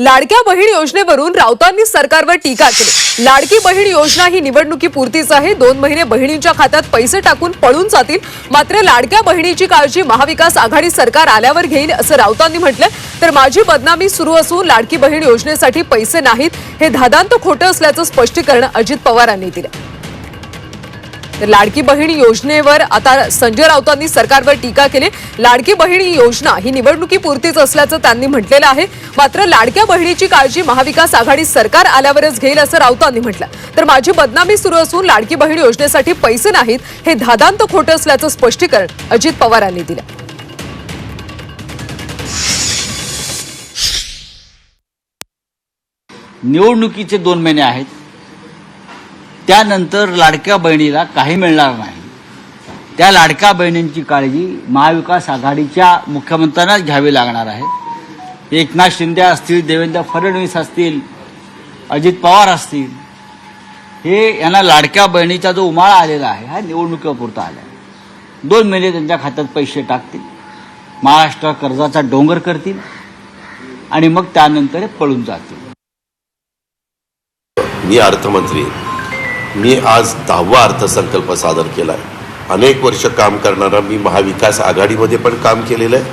लाडक्या बहीण योजनेवरून राऊतांनी सरकारवर टीका केली. लाडकी बहीण योजना ही निवडणुकीपुरतीच आहे. दोन महिने बहिणींच्या खात्यात पैसे टाकून पळून जातील. मात्र लाडक्या बहिणीची काळजी महाविकास आघाडी सरकार आल्यावर घेईल असं राऊतांनी म्हटलं तर माझी बदनामी सुरू असून लाडकी बहीण योजनेसाठी पैसे नाहीत. हे धादांत खोटं असल्याचं स्पष्टीकरण अजित पवारांनी दिलं तर लाडकी बहीण योजनेवर आता संजय राऊतांनी सरकारवर टीका केली. लाडकी बहीण योजना ही निवडणुकीपुरतीच असल्याचं त्यांनी म्हटलेलं आहे. मात्र लाडक्या बहिणीची काळजी महाविकास आघाडी सरकार आल्यावरच घेईल असं राऊतांनी म्हटलं. तर माझी बदनामी सुरू असून लाडकी बहीण योजनेसाठी पैसे नाहीत हे धादांत खोटं असल्याचं स्पष्टीकरण अजित पवारांनी दिलं. निवडणुकीचे दोन महिने आहेत. त्यानंतर लाडक्या बहिणीला काही मिळणार नाही. त्या लाडक्या बहिणींची काळजी महाविकास आघाडीच्या मुख्यमंत्र्यांनाच घ्यावी लागणार आहे. एकनाथ शिंदे असतील देवेंद्र फडणवीस असतील अजित पवार असतील हे यांना लाडक्या बहिणीचा जो उमाळा आलेला आहे हा निवडणुकीपुरता आला आहे दोन महिने त्यांच्या खात्यात पैसे टाकतील महाराष्ट्र कर्जाचा डोंगर करतील आणि मग त्यानंतर पळून जातील. मी अर्थमंत्री मी आज दहावा अर्थसंकल्प सादर केला आहे अनेक वर्ष काम करणारा मी महाविकास आघाडीमध्ये पण काम केलेलं आहे.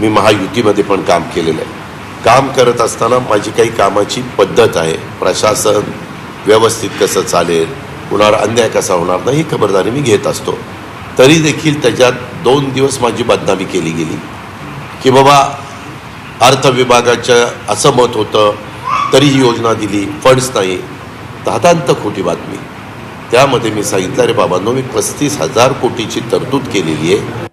मी महायुतीमध्ये पण काम केलेलं आहे. काम करत असताना माझी काही कामाची पद्धत आहे. प्रशासन व्यवस्थित कसं चालेल कुणावर अन्याय कसा होणार नाही ही खबरदारी मी घेत असतो. तरी देखील त्याच्यात दोन दिवस माझी बदनामी केली गेली. की बाबा अर्थ विभागाचं असं मत होतं तरी ही योजना दिली फंड्स नाही. दादांत खोटी बातमी. त्यामध्ये मी सांगितलं रे बाबांनो मी पस्तीस हजार कोटीची तरतूद केलेली आहे.